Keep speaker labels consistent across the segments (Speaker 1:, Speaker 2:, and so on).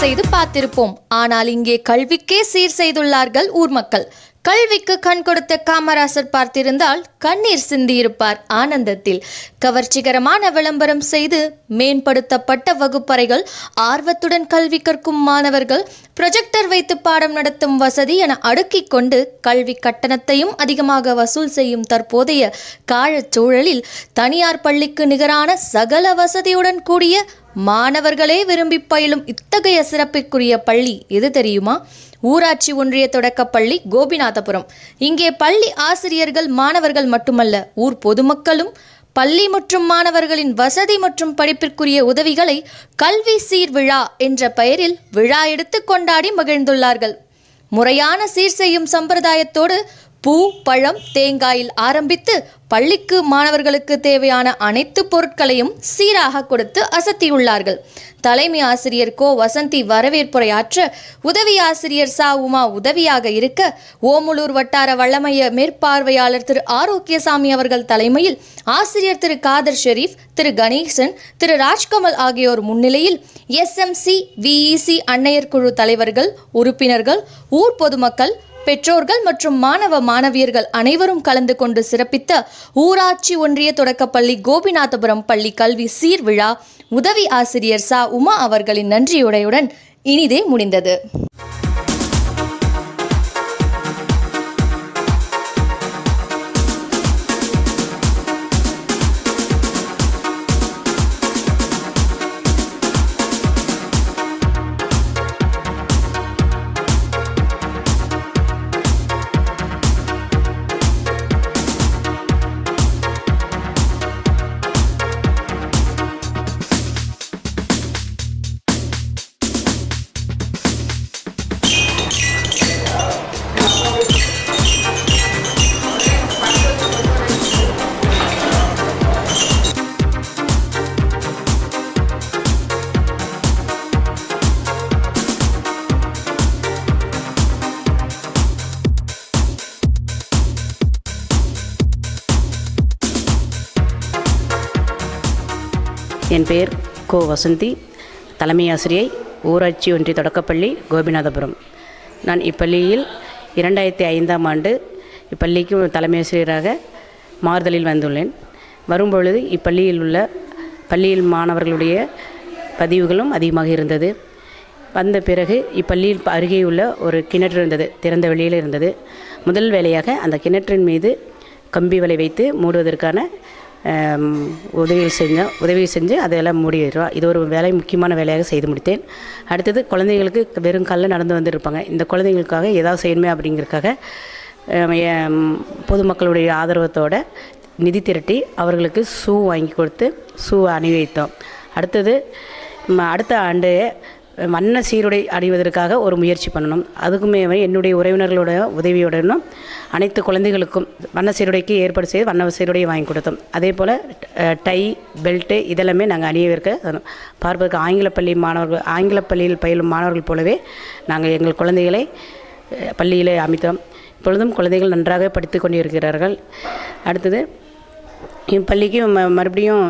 Speaker 1: செய்து பார்த்திருப்போம். ஆனால் இங்கே கல்விக்கே சீர் செய்துள்ளார்கள் ஊர் மக்கள். கல்விக்கு கண் கொடுத்த காமராசர் பார்த்திருந்தால் கண்ணீர் சிந்தியிருப்பார் ஆனந்தத்தில். கவர்ச்சிகரமான விளம்பரம் செய்து மேம்படுத்தப்பட்ட வகுப்பறைகள் ஆர்வத்துடன் கல்வி கற்கும் மாணவர்கள் ப்ரொஜெக்டர் வைத்து பாடம் நடத்தும் வசதி என அடுக்கிக் கொண்டு கல்வி கட்டணத்தையும் அதிகமாக வசூல் செய்யும் தற்போதைய காலச்சூழலில் தனியார் பள்ளிக்கு நிகரான சகல வசதியுடன் கூடிய மாணவர்களே விரும்பி பயிலும் இத்தகைய சிறப்பிற்குரிய பள்ளி எது தெரியுமா? ஊராட்சி ஒன்றிய தொடக்கப்பள்ளி கோபிநாதபுரம். இங்கே பள்ளி ஆசிரியர்கள் மாணவர்கள் மட்டுமல்ல ஊர் பொதுமக்களும் பள்ளி மற்றும் மாணவர்களின் வசதி மற்றும் படிப்பிற்குரிய உதவிகளை கல்வி சீர் விழா என்ற பெயரில் விழா எடுத்து கொண்டாடி மகிழ்ந்துள்ளார்கள். முறையான சீர் செய்யும் சம்பிரதாயத்தோடு பூ பழம் தேங்காயில் ஆரம்பித்து பள்ளிக்கு மாணவர்களுக்கு தேவையான அனைத்து பொருட்களையும் சீராக கொடுத்து அசத்தியுள்ளார்கள். தலைமை ஆசிரியர் கோ. வசந்தி வரவேற்புரையாற்ற உதவி ஆசிரியர் சா. உமா உதவியாக இருக்க ஓமலூர் வட்டார வல்லமைய மேற்பார்வையாளர் திரு. ஆரோக்கியசாமி அவர்கள் தலைமையில் ஆசிரியர் திரு. காதர் ஷெரீப் திரு. கணேசன் திரு. ராஜ்கமல் ஆகியோர் முன்னிலையில் எஸ்எம்சி விஇசி அன்னையர் குழு தலைவர்கள் உறுப்பினர்கள் ஊர் பொதுமக்கள் பெற்றோர்கள் மற்றும் மாணவ மாணவியர்கள் அனைவரும் கலந்து கொண்டு சிறப்பித்த ஊராட்சி ஒன்றிய தொடக்கப்பள்ளி கோபிநாதபுரம் பள்ளி கல்வி சீர் விழா உதவி ஆசிரியர் சா. உமா அவர்களின் நன்றியுடையுடன் இனிதே முடிந்தது.
Speaker 2: என் பெயர் கோ வசந்தி. தலைமை ஆசிரியை ஊராட்சி ஒன்றிய தொடக்கப்பள்ளி கோபிநாதபுரம். நான் இப்பள்ளியில் இரண்டாயிரத்தி ஐந்தாம் ஆண்டு இப்பள்ளிக்கு தலைமை ஆசிரியராக மாறுதலில் வந்துள்ளேன். வரும்பொழுது இப்பள்ளியில் உள்ள பள்ளியில் மாணவர்களுடைய பதிவுகளும் அதிகமாக இருந்தது. வந்த பிறகு இப்பள்ளியில் அருகே உள்ள ஒரு கிணற்று இருந்தது திறந்த வெளியில் இருந்தது. முதல் வேலையாக அந்த கிணற்றின் மீது கம்பி வலை வைத்து மூடுவதற்கான உதவிகள் செஞ்சோம் உதவி செஞ்சு அதையெல்லாம் மூடிடுறோம் இது ஒரு வேலை முக்கியமான வேலையாக செய்து முடித்தேன். அடுத்தது குழந்தைங்களுக்கு வெறும் காலில் நடந்து வந்திருப்பாங்க. இந்த குழந்தைங்களுக்காக ஏதாவது செய்யணுமே அப்படிங்கிறதுக்காக பொதுமக்களுடைய ஆதரவத்தோட நிதி திரட்டி அவர்களுக்கு ஷூ வாங்கி கொடுத்து ஷூ அணிவித்தோம். அடுத்தது அடுத்த ஆண்டு வண்ண சீருடை அணிவதற்காக ஒரு முயற்சி பண்ணணும். அதுக்குமே என்னுடைய உறவினர்களோட உதவியுடனும் அனைத்து குழந்தைகளுக்கும் வண்ண சீருடைக்கு ஏற்பாடு செய்து வண்ண சீருடையை வாங்கி கொடுத்தோம். அதே போல் டை பெல்ட்டு இதெல்லாமே நாங்கள் அணியவிருக்க பார்ப்பதற்கு ஆங்கில பள்ளி மாணவர்கள் ஆங்கில பள்ளியில் பயிலும் மாணவர்கள் போலவே நாங்கள் எங்கள் குழந்தைகளை பள்ளியிலே அமைத்தோம். இப்பொழுதும் குழந்தைகள் நன்றாக படித்து கொண்டிருக்கிறார்கள். அடுத்தது என் பள்ளிக்கு ம மறுபடியும்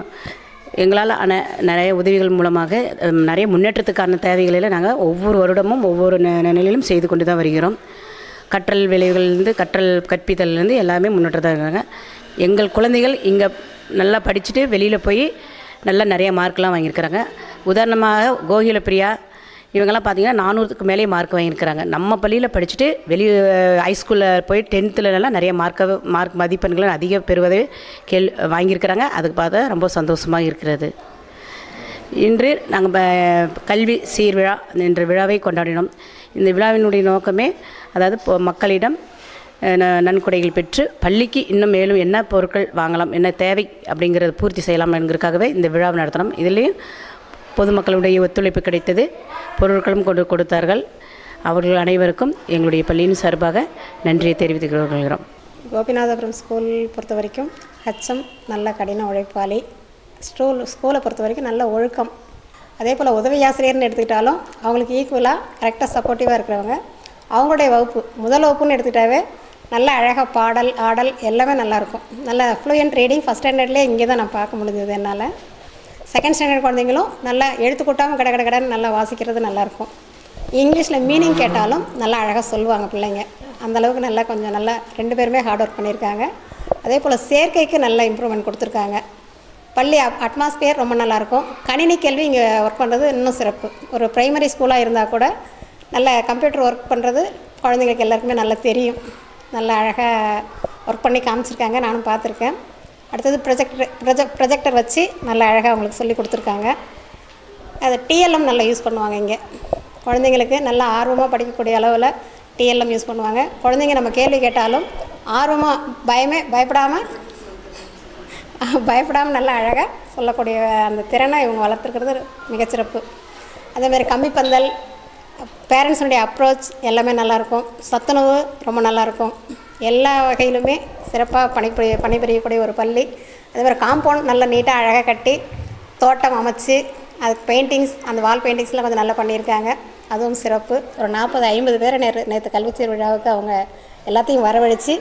Speaker 2: எங்களால் ஆன நிறைய உதவிகள் மூலமாக நிறைய முன்னேற்றத்துக்கான தேவைகளில் நாங்கள் ஒவ்வொரு வருடமும் ஒவ்வொரு நிலையிலும் செய்து கொண்டு தான் வருகிறோம். கற்றல் விளைவுகள்லேருந்து கற்றல் கற்பித்தல்லேருந்து எல்லாமே முன்னேற்றத்தான் இருக்காங்க. எங்கள் குழந்தைகள் இங்கே நல்லா படிச்சுட்டு வெளியில் போய் நல்லா நிறைய மார்க்லாம் வாங்கியிருக்கிறாங்க. உதாரணமாக கோகில பிரியா இவங்கெல்லாம் பார்த்தீங்கன்னா நானூறுக்கு மேலே மார்க் வாங்கியிருக்கிறாங்க. நம்ம பள்ளியில் படிச்சுட்டு வெளி ஹைஸ்கூலில் போய் டென்த்துலலாம் நிறைய மார்க்க மார்க் மதிப்பெண்களை அதிக பெறுவதே கேள் வாங்கியிருக்கிறாங்க. அதுக்கு பார்த்தா ரொம்ப சந்தோஷமாக இருக்கிறது. இன்று நாங்கள் கல்வி சீர் விழா என்ற விழாவை கொண்டாடினோம். இந்த விழாவினுடைய நோக்கமே அதாவது இப்போ மக்களிடம் ந- நன்கொடைகள் பெற்று பள்ளிக்கு இன்னும் மேலும் என்ன பொருட்கள் வாங்கலாம் என்ன தேவை அப்படிங்கிறத பூர்த்தி செய்யலாம் என்கிறதுக்காகவே இந்த விழாவை நடத்தினோம். இதுலேயும் பொதுமக்களுடைய ஒத்துழைப்பு கிடைத்தது. பொருட்களும் கொண்டு கொடுத்தார்கள். அவர்கள் அனைவருக்கும் எங்களுடைய பள்ளியின் சார்பாக நன்றியை தெரிவித்துக் கொள்கிறோம்.
Speaker 3: கோபிநாதபுரம் ஸ்கூல் பொறுத்த வரைக்கும் ஹச்சம் நல்ல கடின உழைப்பாளி. ஸ்கூல் ஸ்கூலை பொறுத்த வரைக்கும் நல்ல ஒழுக்கம். அதே போல் உதவி ஆசிரியர்னு எடுத்துக்கிட்டாலும் அவங்களுக்கு ஈக்குவலாக கரெக்டாக சப்போர்ட்டிவாக இருக்கிறவங்க. அவங்களுடைய வகுப்பு முதல் வகுப்புன்னு எடுத்துக்கிட்டாவே நல்ல அழகாக பாடல் ஆடல் எல்லாமே நல்லாயிருக்கும் நல்ல ஃப்ளூயன்ட் ரீடிங் ஃபஸ்ட் ஸ்டாண்டர்ட்லேயே இங்கே தான் நான் பார்க்க முடிஞ்சது என்னால். செகண்ட் ஸ்டாண்டர்ட் குழந்தைங்களும் நல்லா எழுத்து கூட்டாமல் கட கட கடன்னு நல்லா வாசிக்கிறது நல்லாயிருக்கும். இங்கிலீஷில் மீனிங் கேட்டாலும் நல்லா அழகாக சொல்லுவாங்க பிள்ளைங்க. அந்தளவுக்கு நல்லா கொஞ்சம் நல்லா ரெண்டு பேருமே ஹார்ட் ஒர்க் பண்ணியிருக்காங்க. அதே போல் சேர்க்கைக்கு நல்லா இம்ப்ரூவ்மெண்ட் கொடுத்துருக்காங்க. பள்ளி அட்மாஸ்பியர் ரொம்ப நல்லாயிருக்கும். கணினி கேள்வி இங்கே ஒர்க் பண்ணுறது இன்னும் சிறப்பு. ஒரு ப்ரைமரி ஸ்கூலாக இருந்தால் கூட நல்ல கம்ப்யூட்டர் ஒர்க் பண்ணுறது குழந்தைங்களுக்கு எல்லாருக்குமே நல்லா தெரியும். நல்லா அழகாக ஒர்க் பண்ணி காமிச்சிருக்காங்க. நானும் பார்த்துருக்கேன். அடுத்தது ப்ரொஜெக்டர் ப்ரொஜெக்ட் ப்ரொஜெக்டர் வச்சு நல்லா அழகாக அவங்களுக்கு சொல்லி கொடுத்துருக்காங்க. அது டிஎல்எம் நல்லா யூஸ் பண்ணுவாங்க இங்கே. குழந்தைங்களுக்கு நல்லா ஆர்வமாக படிக்கக்கூடிய அளவில் டிஎல்எம் யூஸ் பண்ணுவாங்க. குழந்தைங்க நம்ம கேள்வி கேட்டாலும் ஆர்வமாக பயமே பயப்படாமல் பயப்படாமல் நல்லா அழகாக சொல்லக்கூடிய அந்த திறனை இவங்க வளர்த்துருக்கிறது மிகச்சிறப்பு. அதேமாதிரி கம்பிப்பந்தல் பேரண்ட்ஸுடைய அப்ரோச் எல்லாமே நல்லாயிருக்கும் சத்துணவு ரொம்ப நல்லாயிருக்கும் எல்லா வகையிலுமே சிறப்பாக பணிபுரிய பணிபுரியக்கூடிய ஒரு பள்ளி. அதேமாதிரி காம்பவுண்ட் நல்லா நீட்டாக அழகாக கட்டி தோட்டம் அமைச்சு அது பெயிண்டிங்ஸ் அந்த வால் பெயிண்டிங்ஸ்லாம் கொஞ்சம் நல்லா பண்ணியிருக்காங்க. அதுவும் சிறப்பு. ஒரு நாற்பது ஐம்பது பேரை நேற்று நேற்று கல்விச்சீர் விழாவுக்கு அவங்க எல்லாத்தையும் வரவழைச்சு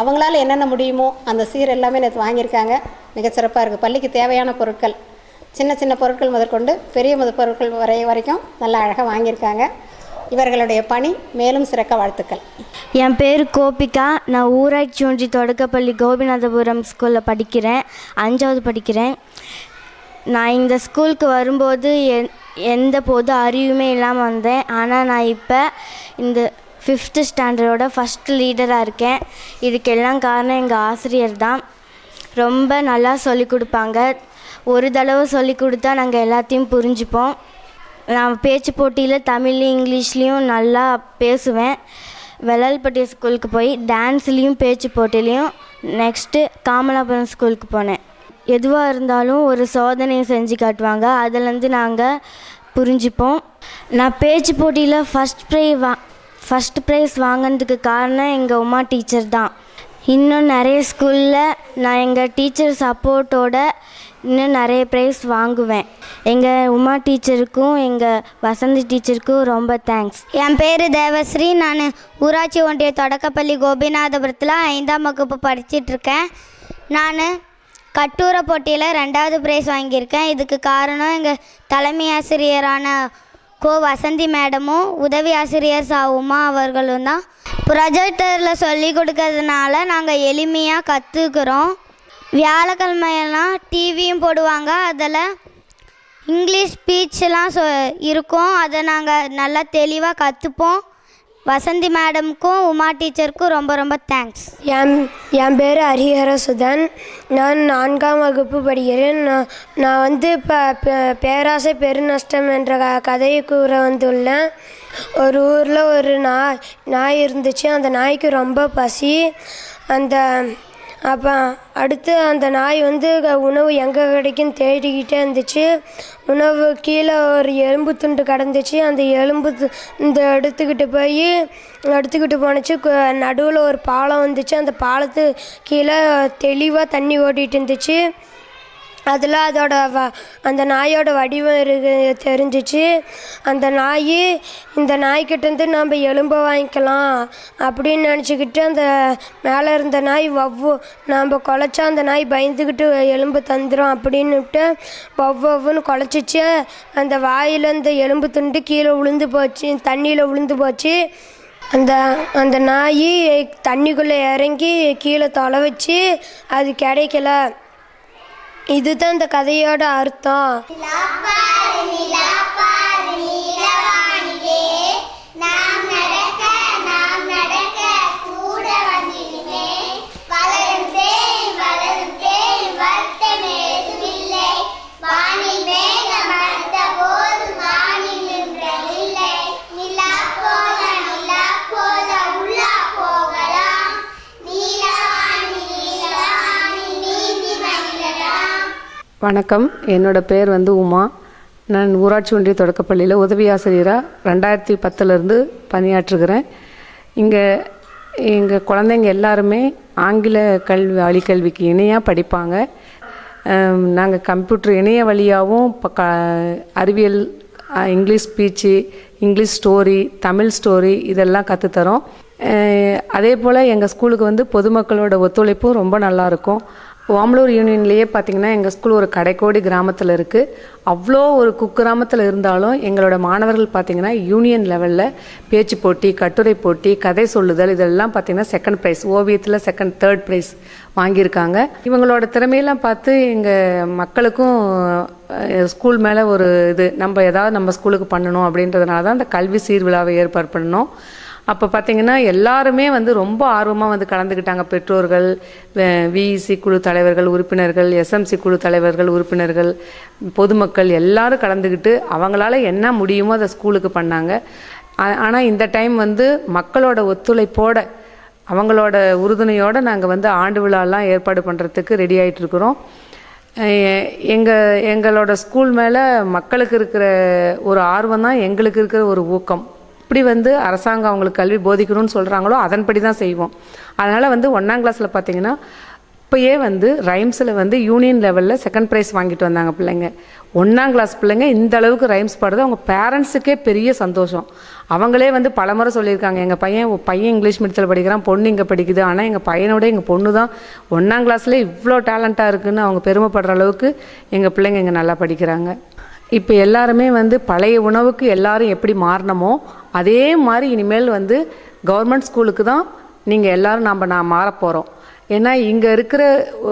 Speaker 3: அவங்களால என்னென்ன முடியுமோ அந்த சீர் எல்லாமே நேற்று வாங்கியிருக்காங்க. மிகச்சிறப்பாக இருக்குது பள்ளிக்கு தேவையான பொருட்கள் சின்ன சின்ன பொருட்கள் முதற்கொண்டு பெரிய முத பொருட்கள் வரை வரைக்கும் நல்லா அழகாக வாங்கியிருக்காங்க. இவர்களுடைய பணி மேலும் சிறக்க வாழ்த்துக்கள்.
Speaker 4: என் பேர் கோபிகா. நான் ஊராட்சி ஒன்றிய தொடக்கப்பள்ளி கோபிநாதபுரம் ஸ்கூலில் படிக்கிறேன். அஞ்சாவது படிக்கிறேன். நான் இந்த ஸ்கூலுக்கு வரும்போது என் எந்த பொது அறிவுமே இல்லாமல் வந்தேன். ஆனால் நான் இப்போ இந்த ஃபிஃப்த்து ஸ்டாண்டர்டோட ஃபஸ்ட் லீடராக இருக்கேன். இதுக்கெல்லாம் காரணம் எங்கள் ஆசிரியர் தான். ரொம்ப நல்லா சொல்லி கொடுப்பாங்க. ஒரு தடவை சொல்லி கொடுத்தா நாங்கள் எல்லாத்தையும் புரிஞ்சுப்போம். நான் பேச்சு போட்டியில் தமிழ்லையும் இங்கிலீஷ்லேயும் நல்லா பேசுவேன். வெள்ளாள்பட்டி ஸ்கூலுக்கு போய் டான்ஸ்லேயும் பேச்சு போட்டிலையும் நெக்ஸ்ட்டு காமலாபுரம் ஸ்கூலுக்கு போனேன். எதுவாக இருந்தாலும் ஒரு சோதனையை செஞ்சு காட்டுவாங்க. அதுலேருந்து நாங்கள் புரிஞ்சுப்போம். நான் பேச்சு போட்டியில் ஃபஸ்ட் ப்ரை வா ஃபஸ்ட் ப்ரைஸ் வாங்கினதுக்கு காரணம் எங்கள் உமா டீச்சர் தான். இன்னும் நிறைய ஸ்கூலில் நான் எங்கள் டீச்சர் சப்போர்ட்டோட இன்னும் நிறைய ப்ரைஸ் வாங்குவேன். எங்கள் உமா டீச்சருக்கும் எங்கள் வசந்தி டீச்சருக்கும் ரொம்ப தேங்க்ஸ்
Speaker 5: என் பேர் தேவஸ்ரீ. நான் ஊராட்சி ஒன்றிய தொடக்கப்பள்ளி கோபிநாதபுரத்தில் ஐந்தாம் வகுப்பு படிச்சிட்ருக்கேன் நான் கட்டுரை போட்டியில் ரெண்டாவது ப்ரைஸ் வாங்கியிருக்கேன். இதுக்கு காரணம் எங்கள் தலைமை ஆசிரியரான கோ வசந்தி மேடமும் உதவி ஆசிரியர் சாவுமா அவர்களும் தான் ப்ரொஜெக்டரில் சொல்லி கொடுக்கறதுனால நாங்கள் எளிமையாக கற்றுக்குறோம் வியாழக்கிழமையெல்லாம் டிவியும் போடுவாங்க. அதில் இங்கிலீஷ் ஸ்பீச்லாம் சொ இருக்கும். அதை நாங்கள் நல்லா தெளிவாக கற்றுப்போம் வசந்தி மேடமுக்கும் உமா டீச்சருக்கும் ரொம்ப ரொம்ப தேங்க்ஸ்
Speaker 6: என் என் பேர் ஹரிஹர சுதன் நான் நான்காம் வகுப்பு படிக்கிறேன். நான் நான் வந்து இப்போ பேராசை பெருநஷ்டம் என்ற க கதையை கூற வந்துள்ளேன். ஒரு ஊரில் ஒரு நாய் நாய் இருந்துச்சு. அந்த நாய்க்கு ரொம்ப பசி. அந்த அப்போ அடுத்து அந்த நாய் வந்து உணவு எங்கே கிடைக்குன்னு தேடிக்கிட்டே இருந்துச்சு. உணவு கீழே ஒரு எலும்பு துண்டு கிடந்துச்சு. அந்த எலும்பு இந்த எடுத்துக்கிட்டு போய் எடுத்துக்கிட்டு போனச்சு நடுவில் ஒரு பாலம் வந்துச்சு. அந்த பாலத்து கீழே தெளிவாக தண்ணி ஓடிட்டு இருந்துச்சு. அதில் அதோட வ அந்த நாயோட வடிவம் இருக்கு தெரிஞ்சிச்சு. அந்த நாய் இந்த நாய்கிட்டேருந்து நம்ம எலும்பை வாங்கிக்கலாம் அப்படின்னு நினச்சிக்கிட்டு அந்த மேலே இருந்த நாய் வவ்வு நாம் குலைச்சா அந்த நாய் பயந்துக்கிட்டு எலும்பு தந்துடும் அப்படின்னுட்டு வவ்வொவ்வுன்னு குலைச்சிச்சு. அந்த வாயில் அந்த எலும்பு துண்டு கீழே விழுந்து போச்சு தண்ணியில் விழுந்து போச்சு. அந்த அந்த நாய் தண்ணிக்குள்ளே இறங்கி கீழே தொலை வச்சு அது கிடைக்கல. இதுதான் இந்த கதையோட அர்த்தம்.
Speaker 7: வணக்கம். என்னோட பேர் வந்து உமா. நான் ஊராட்சி ஒன்றிய தொடக்கப்பள்ளியில் உதவி ஆசிரியராக ரெண்டாயிரத்தி பத்துலேருந்து பணியாற்றுகிறேன். இங்கே எங்கள் குழந்தைங்க எல்லாருமே ஆங்கில கல்வி வழிக்கல்விக்கு இணையாக படிப்பாங்க. நாங்கள் கம்ப்யூட்டர் இணைய வழியாகவும் இப்போ க அறிவியல் English speech English story Tamil story இதெல்லாம் கற்றுத்தரோம் அதே போல் எங்கள் ஸ்கூலுக்கு வந்து பொதுமக்களோட ஒத்துழைப்பும் ரொம்ப நல்லாயிருக்கும் ஓமலூர் யூனியன்லேயே பார்த்தீங்கன்னா எங்கள் ஸ்கூல் ஒரு கடைக்கோடி கிராமத்தில் இருக்குது அவ்வளோ ஒரு குக்கிராமத்தில் இருந்தாலும் எங்களோட மாணவர்கள் பார்த்தீங்கன்னா யூனியன் லெவலில் பேச்சு போட்டி கட்டுரை போட்டி கதை சொல்லுதல் இதெல்லாம் பார்த்தீங்கன்னா செகண்ட் ப்ரைஸ் ஓவியத்தில் செகண்ட் தேர்ட் ப்ரைஸ் வாங்கியிருக்காங்க. இவங்களோட திறமையெல்லாம் பார்த்து எங்கள் மக்களுக்கும் ஸ்கூல் மேலே ஒரு இது நம்ம ஏதாவது நம்ம ஸ்கூலுக்கு பண்ணணும் அப்படின்றதுனால தான் அந்த கல்வி சீர்விழாவை ஏற்பாடு பண்ணணும். அப்போ பார்த்தீங்கன்னா எல்லாருமே வந்து ரொம்ப ஆர்வமாக வந்து கலந்துக்கிட்டாங்க பெற்றோர்கள் விஇசி குழு தலைவர்கள் உறுப்பினர்கள் எஸ்எம்சி குழு தலைவர்கள் உறுப்பினர்கள் பொதுமக்கள் எல்லாரும் கலந்துக்கிட்டு அவங்களால என்ன முடியுமோ அதை ஸ்கூலுக்கு பண்ணாங்க. ஆனால் இந்த டைம் வந்து மக்களோட ஒத்துழைப்போட அவங்களோட உறுதுணையோடு நாங்கள் வந்து ஆண்டு விழாலாம் ஏற்பாடு பண்ணுறதுக்கு ரெடி ஆயிட்டு இருக்கிறோம். எங்கள் எங்களோட ஸ்கூல் மேலே மக்களுக்கு இருக்கிற ஒரு ஆர்வம் தான் எங்களுக்கு இருக்கிற ஒரு ஊக்கம். எப்படி வந்து அரசாங்கம் அவங்களுக்கு கல்வி போதிக்கணும்னு சொல்கிறாங்களோ அதன்படி தான் செய்வோம். அதனால் வந்து ஒன்றாம் கிளாஸில் பார்த்தீங்கன்னா இப்போயே வந்து ரைம்ஸில் வந்து யூனியன் லெவலில் செகண்ட் ப்ரைஸ் வாங்கிட்டு வந்தாங்க பிள்ளைங்க. ஒன்றாம் கிளாஸ் பிள்ளைங்க இந்த அளவுக்கு ரைம்ஸ் பாடுறது அவங்க பேரண்ட்ஸுக்கே பெரிய சந்தோஷம். அவங்களே வந்து பலமுறை சொல்லியிருக்காங்க. எங்கள் பையன் பையன் இங்கிலீஷ் மீடியத்தில் படிக்கிறான் பொண்ணு இங்கே படிக்குது. ஆனால் எங்கள் பையனோட எங்கள் பொண்ணு தான் ஒன்றாம் கிளாஸ்லேயே இவ்வளோ டேலண்ட்டாக இருக்குதுன்னு அவங்க பெருமைப்படுற அளவுக்கு எங்கள் பிள்ளைங்க இங்கே நல்லா படிக்கிறாங்க. இப்போ எல்லாருமே வந்து பழைய உணவுக்கு எல்லாரும் எப்படி மாறினமோ அதே மாதிரி இனிமேல் வந்து கவர்மெண்ட் ஸ்கூலுக்கு தான் நீங்கள் எல்லாரும் நம்ம நான் மாறப் போகிறோம் ஏன்னா இங்கே இருக்கிற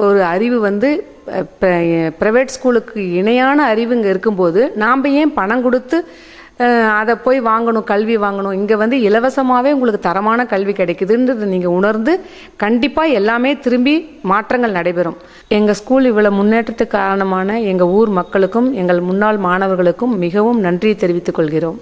Speaker 7: ஒரு அறிவு வந்து ப்ரைவேட் ஸ்கூலுக்கு இணையான அறிவு இங்கே இருக்கும்போது நாம் ஏன் பணம் கொடுத்து அதை போய் வாங்கணும் கல்வி வாங்கணும்? இங்கே வந்து இலவசமாகவே உங்களுக்கு தரமான கல்வி கிடைக்குதுன்றது நீங்கள் உணர்ந்து கண்டிப்பாக எல்லாமே திரும்பி மாற்றங்கள் நடைபெறும். எங்கள் ஸ்கூல் இவ்வளோ முன்னேற்றத்துக்கு காரணமான எங்கள் ஊர் மக்களுக்கும் எங்கள் முன்னாள் மாணவர்களுக்கும் மிகவும் நன்றி தெரிவித்துக் கொள்கிறோம்.